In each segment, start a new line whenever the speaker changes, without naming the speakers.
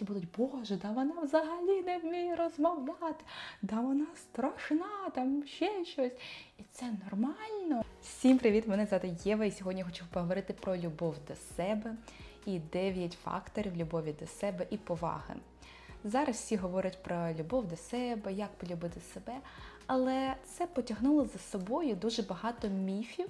які будуть, Боже, да вона взагалі не вміє розмовляти, да вона страшна, там ще щось. І це нормально. Всім привіт! Мене звати Єва, і сьогодні хочу поговорити про любов до себе і 9 факторів любові до себе і поваги. Зараз всі говорять про любов до себе, як полюбити себе, але це потягнуло за собою дуже багато міфів,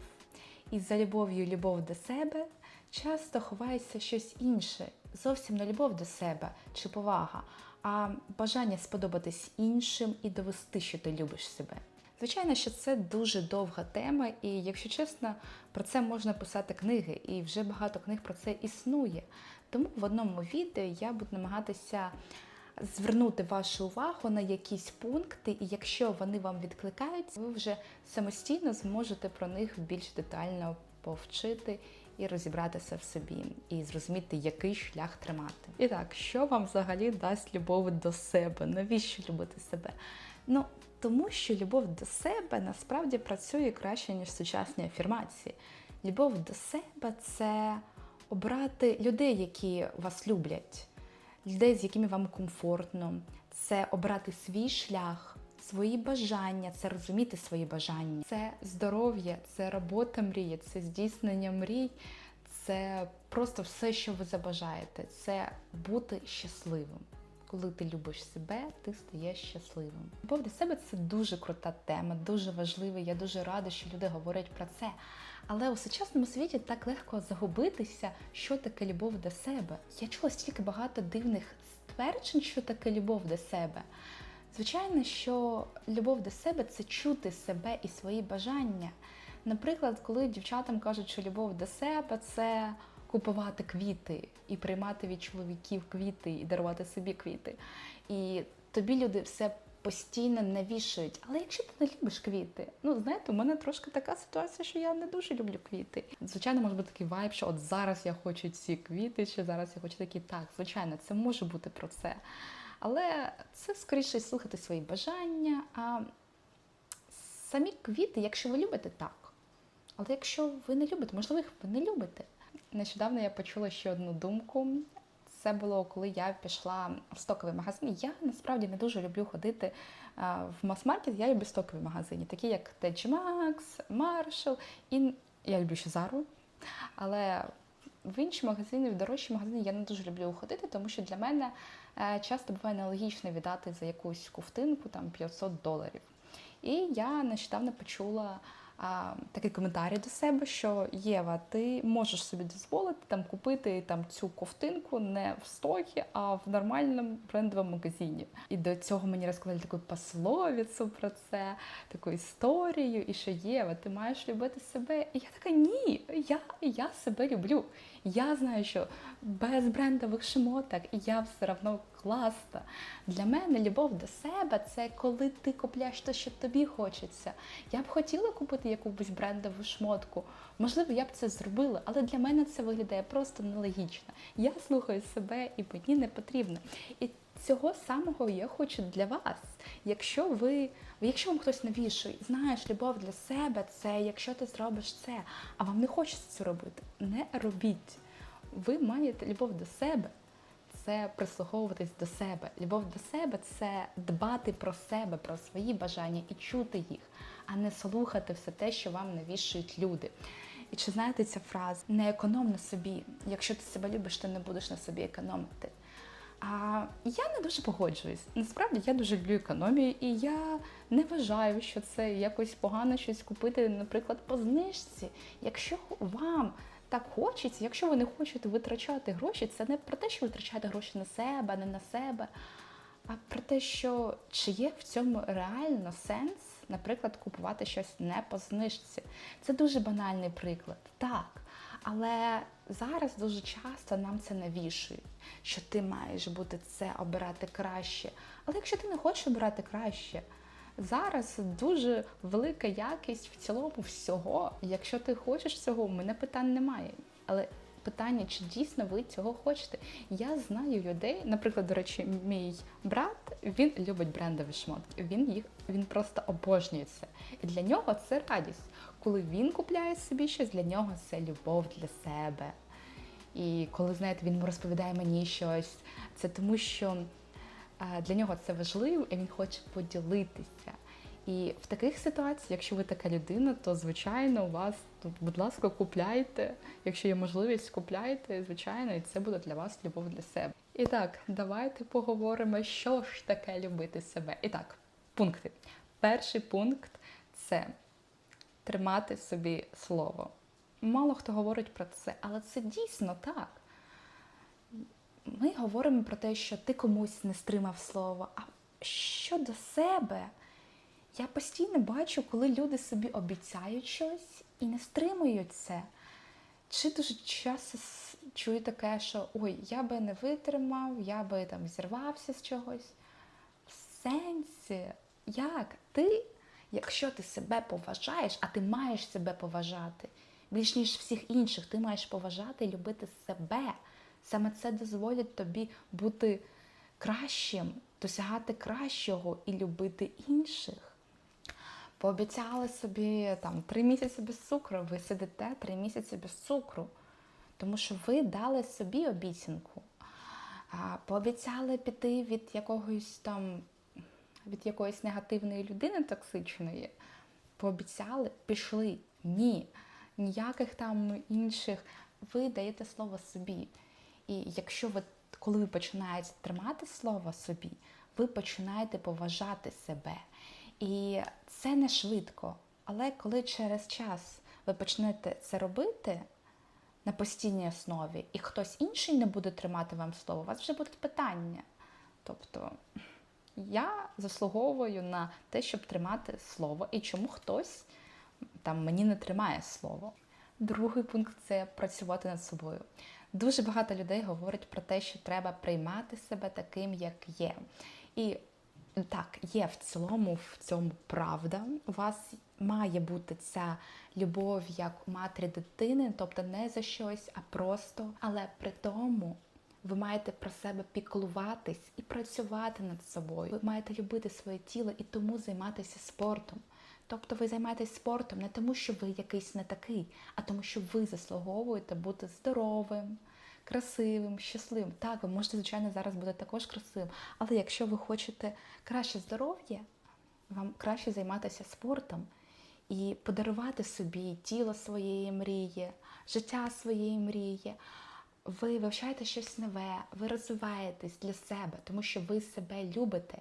і за любов'ю любов до себе часто ховається щось інше, зовсім не любов до себе чи повага, а бажання сподобатись іншим і довести, що ти любиш себе. Звичайно, що це дуже довга тема, і якщо чесно, про це можна писати книги, і вже багато книг про це існує. Тому в одному відео я буду намагатися звернути вашу увагу на якісь пункти, і якщо вони вам відкликають, ви вже самостійно зможете про них більш детально повчити і розібратися в собі, і зрозуміти, який шлях тримати. І так, що вам взагалі дасть любов до себе? Навіщо любити себе? Ну, тому що любов до себе насправді працює краще, ніж сучасні афірмації. Любов до себе це обрати людей, які вас люблять, людей, з якими вам комфортно, це обрати свій шлях, свої бажання, це розуміти свої бажання, це здоров'я, це робота мрії, це здійснення мрій, це просто все, що ви забажаєте, це бути щасливим. Коли ти любиш себе, ти стаєш щасливим. Любов до себе це дуже крута тема, дуже важлива. Я дуже рада, що люди говорять про це. Але у сучасному світі так легко загубитися, що таке любов до себе. Я чула стільки багато дивних стверджень, що таке любов до себе. Звичайно, що любов до себе це чути себе і свої бажання. Наприклад, коли дівчатам кажуть, що любов до себе це купувати квіти і приймати від чоловіків квіти і дарувати собі квіти. І тобі люди все постійно навішують. Але якщо ти не любиш квіти, ну знаєте, у мене трошки така ситуація, що я не дуже люблю квіти. Звичайно, може бути такий вайб, що от зараз я хочу ці квіти, чи зараз я хочу такі. Так, звичайно, це може бути про це. Але це скоріше слухати свої бажання. А самі квіти, якщо ви любите, так. Але якщо ви не любите, можливо, їх ви не любите. Нещодавно я почула ще одну думку. Це було коли я пішла в стоковий магазин. Я насправді не дуже люблю ходити в мас-маркет. Я люблю стокові магазини, такі як TG Maxx, Marshall. І я люблю ще Зару. Але в інші магазини, в дорожчі магазини я не дуже люблю ходити, тому що для мене часто буває нелогічно віддати за якусь ковтинку там 500 доларів. І я нещодавно почула а, такий коментар до себе, що Єва, ти можеш собі дозволити там купити там цю ковтинку не в стокі, а в нормальному брендовому магазині. І до цього мені розказали таку пословицю про це, таку історію, і що Єва, ти маєш любити себе. І я така, ні, я, я себе люблю. Я знаю, що без брендових шмоток я все одно класна. Для мене любов до себе це коли ти купляєш те, що тобі хочеться. Я б хотіла купити якусь брендову шмотку. Можливо, я б це зробила, але для мене це виглядає просто нелогічно. Я слухаю себе і мені не потрібно. І цього самого я хочу для вас. Якщо ви, якщо вам хтось навішує, знаєш, любов для себе це якщо ти зробиш це, а вам не хочеться це робити, не робіть. Ви маєте любов до себе, це прислуховуватись до себе. Любов до себе це дбати про себе, про свої бажання і чути їх, а не слухати все те, що вам навішують люди. І чи знаєте ця фраза? Не економ на собі. Якщо ти себе любиш, ти не будеш на собі економити. А я не дуже погоджуюсь. Насправді я дуже люблю економію, і я не вважаю, що це якось погано щось купити, наприклад, по знижці. Якщо вам так хочеться, якщо ви не хочете витрачати гроші, це не про те, що витрачати гроші на себе, не на себе, а про те, що чи є в цьому реально сенс, наприклад, купувати щось не по знижці. Це дуже банальний приклад, так. Але зараз дуже часто нам це навішують, що ти маєш бути це обирати краще. Але якщо ти не хочеш обирати краще, зараз дуже велика якість в цілому всього. Якщо ти хочеш цього, у мене питань немає. Але питання, чи дійсно ви цього хочете? Я знаю людей, наприклад, до речі, мій брат він любить брендові шмотки. Він їх він просто обожнює це. І для нього це радість. Коли він купляє собі щось, для нього це любов для себе. І коли знаєте, він розповідає мені щось, це тому, що е, для нього це важливо, і він хоче поділитися. І в таких ситуаціях, якщо ви така людина, то звичайно у вас тут, будь ласка, купляйте. Якщо є можливість, купляйте, звичайно, і це буде для вас любов для себе. І так, давайте поговоримо, що ж таке любити себе. І так, пункти. Перший пункт це тримати собі слово. Мало хто говорить про це, але це дійсно так. Ми говоримо про те, що ти комусь не стримав слово. А щодо себе, я постійно бачу, коли люди собі обіцяють щось і не стримують це. Чи дуже часто чую таке, що ой, я би не витримав, я би там зірвався з чогось. В сенсі, як ти, якщо ти себе поважаєш, а ти маєш себе поважати, більш ніж всіх інших, ти маєш поважати і любити себе. Саме це дозволить тобі бути кращим, досягати кращого і любити інших. Пообіцяли собі там три місяці без цукру, ви сидите три місяці без цукру, тому що ви дали собі обіцянку. Пообіцяли піти від якогось там від якоїсь негативної людини токсичної. Пообіцяли, пішли. Ні. Ніяких там інших. Ви даєте слово собі. І якщо ви, коли ви починаєте тримати слово собі, ви починаєте поважати себе. І це не швидко. Але коли через час ви почнете це робити на постійній основі, і хтось інший не буде тримати вам слово, у вас вже будуть питання. Тобто я заслуговую на те, щоб тримати слово, і чому хтось там мені не тримає слово. Другий пункт це працювати над собою. Дуже багато людей говорять про те, що треба приймати себе таким, як є. І так, є в цілому в цьому правда. У вас має бути ця любов як матері дитини, тобто не за щось, а просто. Але при тому ви маєте про себе піклуватись і працювати над собою. Ви маєте любити своє тіло і тому займатися спортом. Тобто ви займаєтесь спортом не тому, що ви якийсь не такий, а тому, що ви заслуговуєте бути здоровим, красивим, щасливим. Так, ви можете, звичайно, зараз бути також красивим, але якщо ви хочете краще здоров'я, вам краще займатися спортом і подарувати собі тіло своєї мрії, життя своєї мрії. Ви вивчаєте щось нове, ви розвиваєтесь для себе, тому що ви себе любите.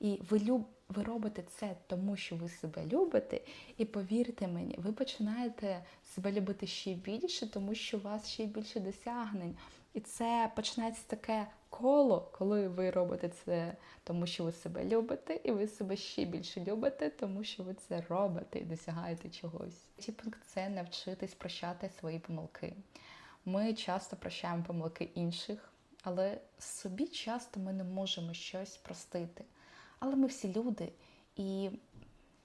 І ви люб... ви робите це тому, що ви себе любите, і повірте мені, ви починаєте себе любити ще більше, тому що у вас ще більше досягнень. І це починається таке коло, коли ви робите це, тому що ви себе любите, і ви себе ще більше любите, тому що ви це робите і досягаєте чогось. Третій пункт це навчитись прощати свої помилки. Ми часто прощаємо помилки інших, але собі часто ми не можемо щось простити. Але ми всі люди, і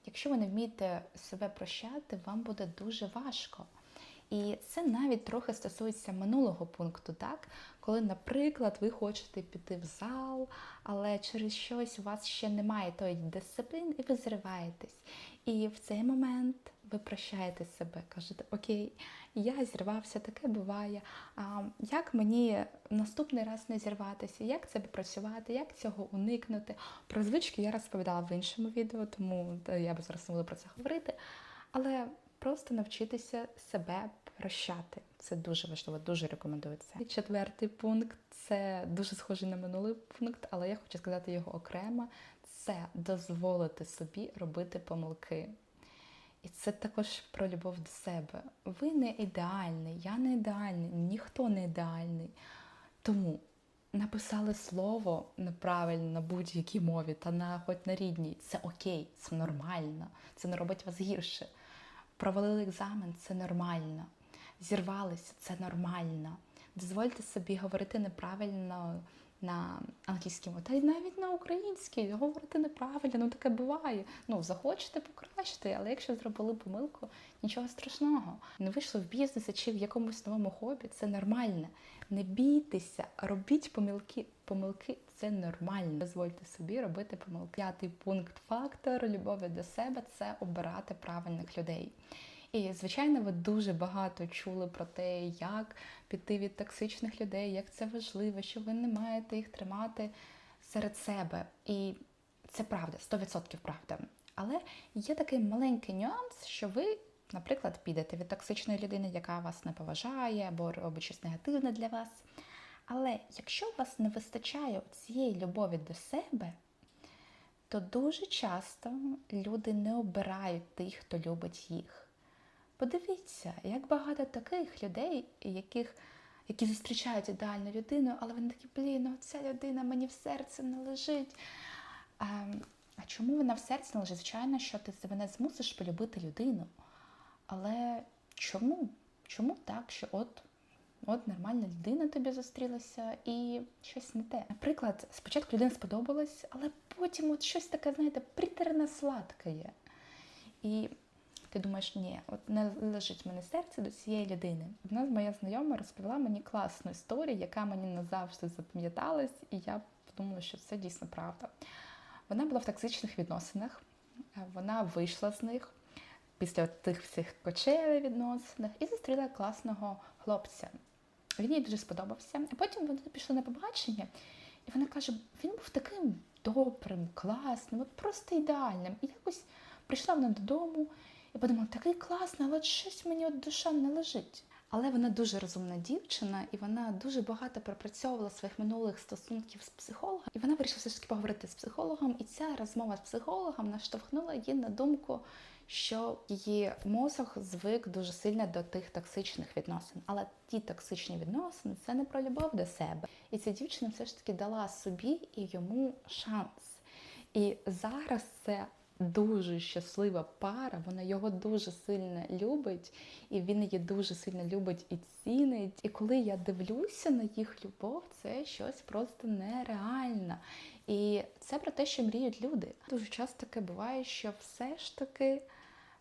якщо ви не вмієте себе прощати, вам буде дуже важко. І це навіть трохи стосується минулого пункту, так? Коли, наприклад, ви хочете піти в зал, але через щось у вас ще немає тої дисципліни, і ви зриваєтесь. І в цей момент ви прощаєте себе, кажете, окей, я зірвався, таке буває. А як мені наступний раз не зірватися? Як це працювати? Як цього уникнути? Про звички я розповідала в іншому відео, тому я б зараз не буду про це говорити. Але просто навчитися себе прощати. Це дуже важливо, дуже рекомендую це. І четвертий пункт це дуже схожий на минулий пункт, але я хочу сказати його окремо. Це дозволити собі робити помилки. І це також про любов до себе. Ви не ідеальний, я не ідеальний, ніхто не ідеальний. Тому написали слово неправильно на будь-якій мові та на хоч на рідній. Це окей, це нормально, це не робить вас гірше. Провалили екзамен, це нормально. Зірвалися, це нормально. Дозвольте собі говорити неправильно на англійській мові, та й навіть на українській говорити неправильно, ну таке буває. Ну, захочете покращити, але якщо зробили помилку, нічого страшного. Не вийшло в бізнесі чи в якомусь новому хобі, це нормально. Не бійтеся, робіть помилки. Помилки це нормально. Дозвольте собі робити помилки. П'ятий пункт фактор любові до себе це обирати правильних людей. І, звичайно, ви дуже багато чули про те, як піти від токсичних людей, як це важливо, що ви не маєте їх тримати серед себе. І це правда, 100% правда. Але є такий маленький нюанс, що ви, наприклад, підете від токсичної людини, яка вас не поважає або робить щось негативне для вас. Але якщо у вас не вистачає цієї любові до себе, то дуже часто люди не обирають тих, хто любить їх. Подивіться, як багато таких людей, яких, які зустрічають ідеальну людину, але вони такі, блін, ну ця людина мені в серце не лежить. А, а чому вона в серці не лежить? Звичайно, що ти себе не змусиш полюбити людину. Але чому? Чому так, що от, от нормальна людина тобі зустрілася і щось не те? Наприклад, спочатку людина сподобалась, але потім от щось таке, знаєте, притерне сладке є. І ти думаєш, ні, от не лежить в мене серце до цієї людини. Одна з моя знайома розповіла мені класну історію, яка мені назавжди запам'яталась, і я подумала, що це дійсно правда. Вона була в токсичних відносинах, е, вона вийшла з них після тих всіх кочевих відносинах і зустріла класного хлопця. Він їй дуже сподобався. А потім вони пішли на побачення, і вона каже: він був таким добрим, класним, от просто ідеальним. І якось прийшла вона додому і подумала, такий класний, але щось мені от душа не лежить. Але вона дуже розумна дівчина, і вона дуже багато пропрацьовувала своїх минулих стосунків з психологом. І вона вирішила все ж таки поговорити з психологом. І ця розмова з психологом наштовхнула її на думку, що її мозок звик дуже сильно до тих токсичних відносин. Але ті токсичні відносини це не про любов до себе. І ця дівчина все ж таки дала собі і йому шанс. І зараз це дуже щаслива пара, вона його дуже сильно любить, і він її дуже сильно любить і цінить. І коли я дивлюся на їх любов, це щось просто нереальне. І це про те, що мріють люди. Дуже часто таке буває, що все ж таки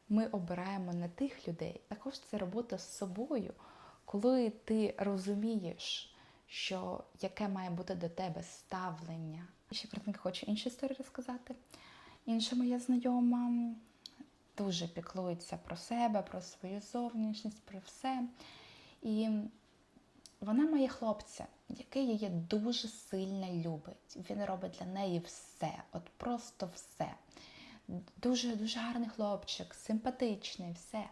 ми обираємо не тих людей. Також це робота з собою, коли ти розумієш, що яке має бути до тебе ставлення. Ще про хочу іншу історію розказати. Інша моя знайома дуже піклується про себе, про свою зовнішність, про все. І вона має хлопця, який її дуже сильно любить. Він робить для неї все, от просто все. Дуже дуже гарний хлопчик, симпатичний, все.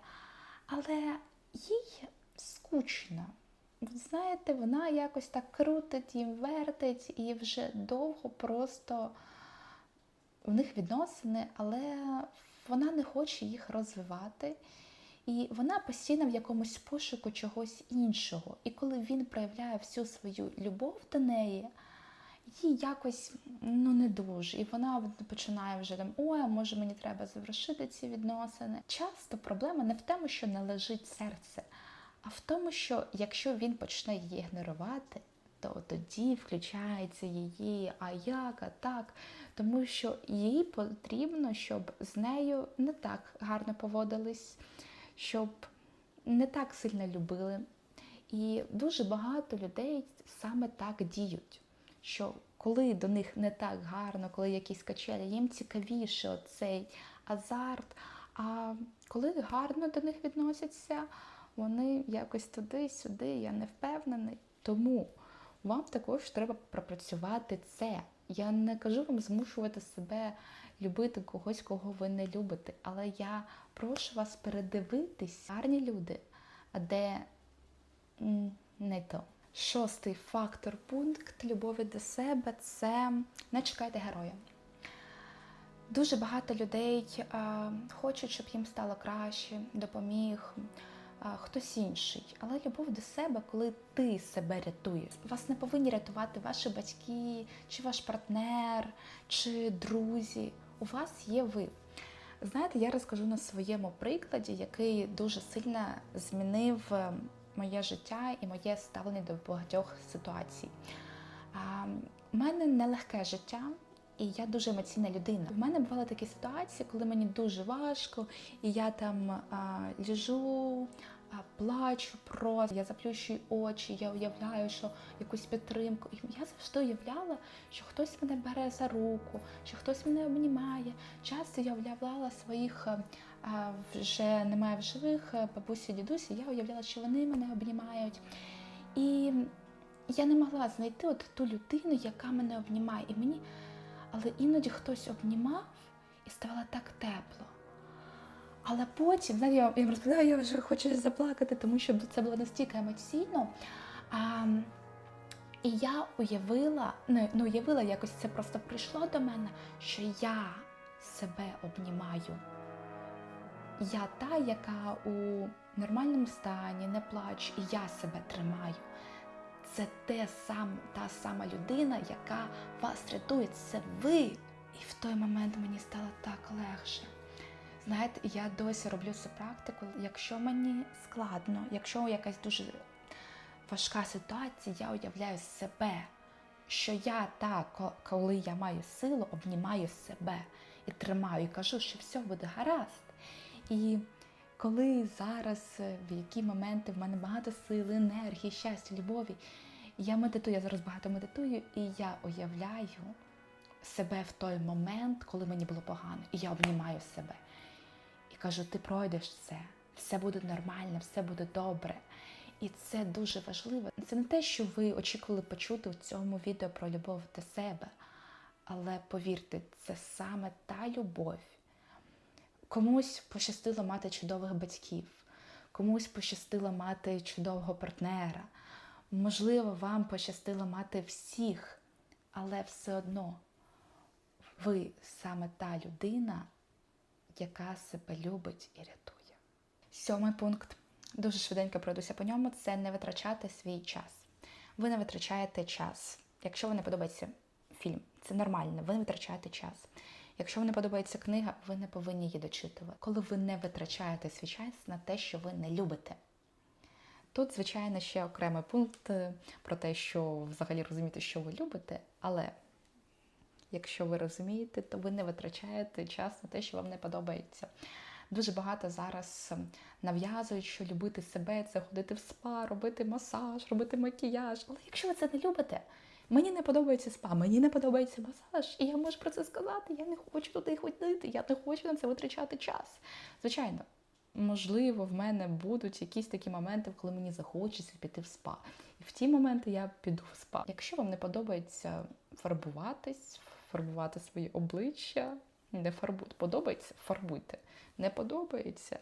Але їй скучно. Ви знаєте, вона якось так крутить і вертить, і вже довго просто в них відносини, але вона не хоче їх розвивати. І вона постійно в якомусь пошуку чогось іншого. І коли він проявляє всю свою любов до неї, їй якось ну не дуже. І вона починає вже там, ой, а може мені треба завершити ці відносини. Часто проблема не в тому, що не лежить серце, а в тому, що якщо він почне її ігнорувати, то тоді включається її, а як, а так. Тому що їй потрібно, щоб з нею не так гарно поводились, щоб не так сильно любили. І дуже багато людей саме так діють. Що коли до них не так гарно, коли якісь качелі, їм цікавіше оцей азарт. А коли гарно до них відносяться, вони якось туди-сюди, я не впевнений. Тому вам також треба пропрацювати це. Я не кажу вам змушувати себе любити когось, кого ви не любите, але я прошу вас передивитись гарні люди, а де не то. Шостий фактор, пункт любові до себе це не чекайте героя. Дуже багато людей а, хочуть, щоб їм стало краще, допоміг хтось інший. Але любов до себе, коли ти себе рятуєш, вас не повинні рятувати ваші батьки, чи ваш партнер, чи друзі. У вас є ви. Знаєте, я розкажу на своєму прикладі, який дуже сильно змінив е, моє життя і моє ставлення до багатьох ситуацій. У мене нелегке життя, і я дуже емоційна людина. У мене бували такі ситуації, коли мені дуже важко, і я там а, лежу, а, плачу просто, я заплющую очі, я уявляю, що якусь підтримку. І я завжди уявляла, що хтось мене бере за руку, що хтось мене обнімає. Часто я уявляла своїх а, вже немає в живих бабусі, дідусі, я уявляла, що вони мене обнімають. І я не могла знайти от ту людину, яка мене обнімає. І мені, але іноді хтось обнімав і ставало так тепло. Але потім, знаєте, я, вам розповідаю, я вже хочу заплакати, тому що це було настільки емоційно. А, і я уявила, не, не уявила, якось це просто прийшло до мене, що я себе обнімаю. Я та, яка у нормальному стані, не плач, і я себе тримаю. Це те сам, та сама людина, яка вас рятує, це ви. І в той момент мені стало так легше. Знаєте, я досі роблю цю практику. Якщо мені складно, якщо якась дуже важка ситуація, я уявляю себе, що я та, коли я маю силу, обнімаю себе і тримаю, і кажу, що все буде гаразд. І коли зараз, е, в які моменти в мене багато сили, енергії, щастя, любові, я медитую, я зараз багато медитую, і я уявляю себе в той момент, коли мені було погано, і я обнімаю себе. І кажу, ти пройдеш це, все буде нормально, все буде добре. І це дуже важливо. Це не те, що ви очікували почути у цьому відео про любов до себе. Але повірте, це саме та любов. Комусь пощастило мати чудових батьків, комусь пощастило мати чудового партнера. Можливо, вам пощастило мати всіх, але все одно ви саме та людина, яка себе любить і рятує. Сьомий пункт. Дуже швиденько пройдуся по ньому. Це не витрачати свій час. Ви не витрачаєте час. Якщо вам не подобається фільм, це нормально, ви не витрачаєте час. Якщо вам не подобається книга, ви не повинні її дочитувати. Коли ви не витрачаєте свій час на те, що ви не любите. Тут, звичайно, ще окремий пункт е, про те, що взагалі розумієте, що ви любите, але якщо ви розумієте, то ви не витрачаєте час на те, що вам не подобається. Дуже багато зараз ем, нав'язують, що любити себе це ходити в спа, робити масаж, робити макіяж. Але якщо ви це не любите, мені не подобається спа, мені не подобається масаж, і я можу про це сказати. Я не хочу туди ходити, я не хочу на це витрачати час. Звичайно, можливо, в мене будуть якісь такі моменти, коли мені захочеться піти в спа. І в ті моменти я піду в спа. Якщо вам не подобається фарбуватись, фарбувати свої обличчя, не фарбуйте. Подобається, фарбуйте. Не подобається.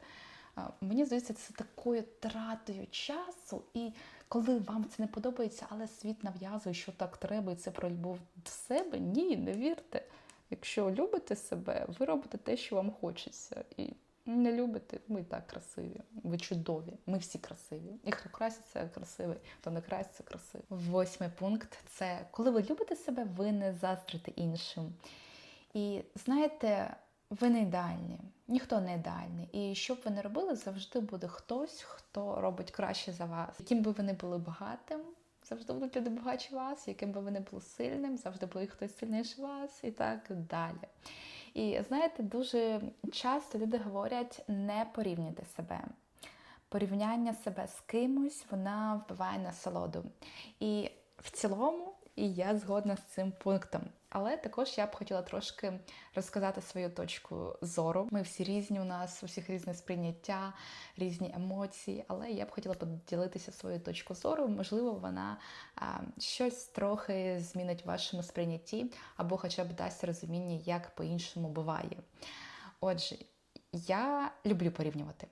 Мені здається, це такою тратою часу, і коли вам це не подобається, але світ нав'язує, що так треба, і це про любов до себе. Ні, не вірте. Якщо любите себе, ви робите те, що вам хочеться. І не любите, і так красиві. Ви чудові. Ми всі красиві. І хто краситься красивий, хто не краситься красивий. Восьмий пункт це коли ви любите себе, ви не заздрите іншим. І знаєте, ви не ідеальні, ніхто не ідеальний. І що б ви не робили, завжди буде хтось, хто робить краще за вас. Яким би ви не були багатим, завжди будуть люди багатші вас, яким би ви не були сильним, завжди буде хтось сильніше вас і так далі. І знаєте, дуже часто люди говорять не порівнюйте себе. Порівняння себе з кимось вона вбиває насолоду. І в цілому, і я згодна з цим пунктом. Але також я б хотіла трошки розказати свою точку зору. Ми всі різні, у нас у всіх різне сприйняття, різні емоції. Але я б хотіла поділитися своєю точкою зору. Можливо, вона а, щось трохи змінить в вашому сприйнятті, або хоча б дасть розуміння, як по-іншому буває. Отже, я люблю порівнювати.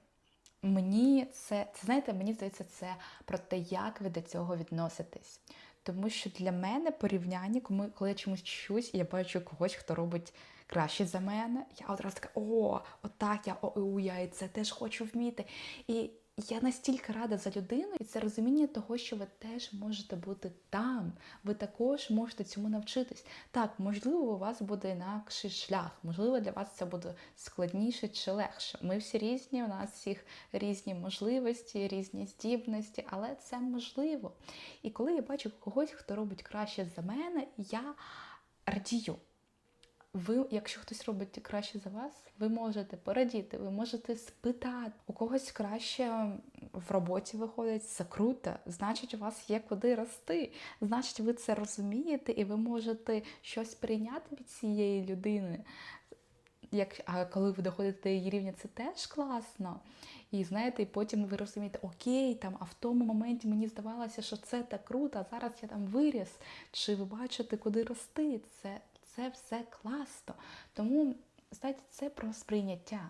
Мені це, це знаєте, мені здається, це про те, як ви до цього відноситесь. Тому що для мене порівняння, коли я чомусь чусь, я бачу когось, хто робить краще за мене, я одразу така, о, отак я, о, я і це теж хочу вміти. І я настільки рада за людину, і це розуміння того, що ви теж можете бути там, ви також можете цьому навчитись. Так, можливо, у вас буде інакший шлях, можливо, для вас це буде складніше чи легше. Ми всі різні, у нас всіх різні можливості, різні здібності, але це можливо. І коли я бачу когось, хто робить краще за мене, я радію. Ви, якщо хтось робить краще за вас, ви можете порадіти, ви можете спитати. У когось краще в роботі виходить, це круто. Значить, у вас є куди рости. Значить, ви це розумієте, і ви можете щось прийняти від цієї людини. як, а коли ви доходите до її рівня, це теж класно. І знаєте, і потім ви розумієте, окей, там, а в тому моменті мені здавалося, що це так круто, а зараз я там виріс. Чи ви бачите, куди рости? Це, це все класно. Тому, знаєте, це про сприйняття.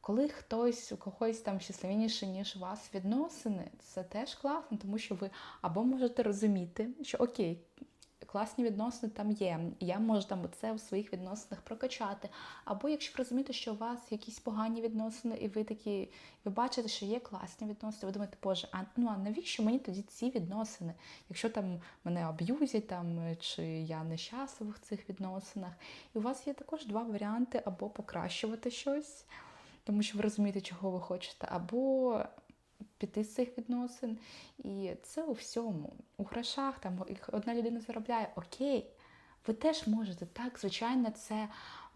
Коли хтось у когось там щасливіше, ніж у вас відносини, це теж класно, тому що ви або можете розуміти, що окей, класні відносини там є, я можу там це в своїх відносинах прокачати. Або якщо розумієте, що у вас якісь погані відносини, і ви такі, ви бачите, що є класні відносини, ви думаєте, боже, а ну а навіщо мені тоді ці відносини? Якщо там мене аб'юзять, там чи я нещаслива в цих відносинах, і у вас є також два варіанти: або покращувати щось тому що ви розумієте, чого ви хочете, або піти з цих відносин. І це у всьому. У грошах там одна людина заробляє, окей, ви теж можете. Так, звичайно, це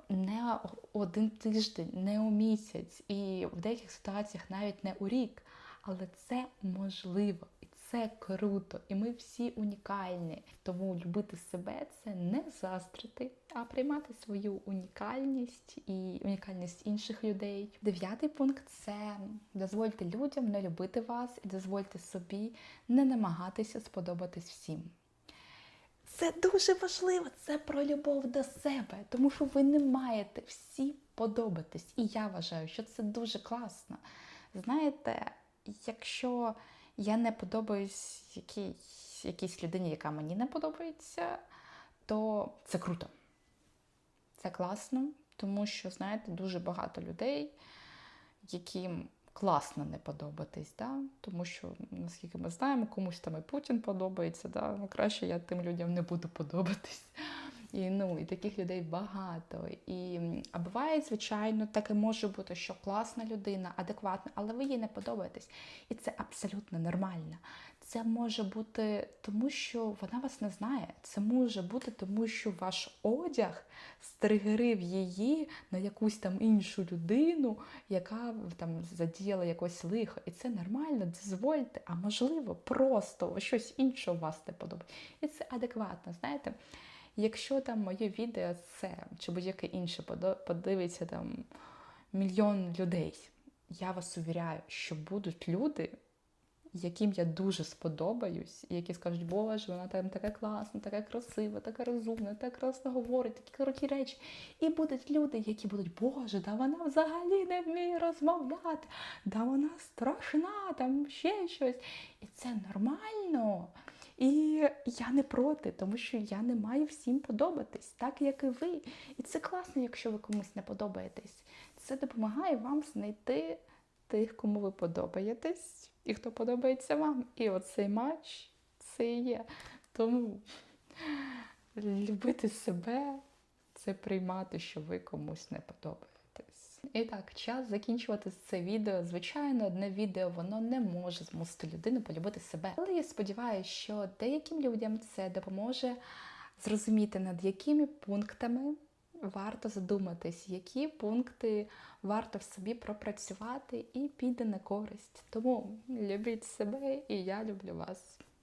не один тиждень, не у місяць, і в деяких ситуаціях навіть не у рік. Але це можливо. Це круто, і ми всі унікальні. Тому любити себе це не заздрити, а приймати свою унікальність і унікальність інших людей. Дев'ятий пункт це дозвольте людям не любити вас і дозвольте собі не намагатися сподобатись всім. Це дуже важливо, це про любов до себе, тому що ви не маєте всі подобатись. І я вважаю, що це дуже класно. Знаєте, якщо я не подобаюсь якійсь, якійсь людині, яка мені не подобається, то це круто. Це класно, тому що, знаєте, дуже багато людей, яким класно не подобатись, да? тому що, наскільки ми знаємо, комусь там і Путін подобається, да? ну краще я тим людям не буду подобатись. І ну, і таких людей багато. І, А буває, звичайно, таке може бути, що класна людина, адекватна, але ви їй не подобаєтесь. І це абсолютно нормально. Це може бути тому, що вона вас не знає. Це може бути тому, що ваш одяг стригерив її на якусь там іншу людину, яка там задіяла якось лихо. І це нормально, дозвольте, а можливо, просто щось інше у вас не подобається. І це адекватно, знаєте. Якщо там моє відео це чи будь-яке інше подивиться там мільйон людей, я вас увіряю, що будуть люди, яким я дуже сподобаюсь, які скажуть, боже, вона там така класна, така красива, така розумна, так класно говорить, такі круті речі. І будуть люди, які будуть, боже, да вона взагалі не вміє розмовляти, да вона страшна, там ще щось. І це нормально. І я не проти, тому що я не маю всім подобатись, так як і ви. І це класно, якщо ви комусь не подобаєтесь. Це допомагає вам знайти тих, кому ви подобаєтесь, і хто подобається вам. І оцей матч це і є. Тому любити себе це приймати, що ви комусь не подобаєтесь. І так, час закінчувати це відео. Звичайно, одне відео воно не може змусити людину полюбити себе. Але я сподіваюся, що деяким людям це допоможе зрозуміти, над якими пунктами варто задуматись, які пункти варто в собі пропрацювати і піде на користь. Тому любіть себе, і я люблю вас.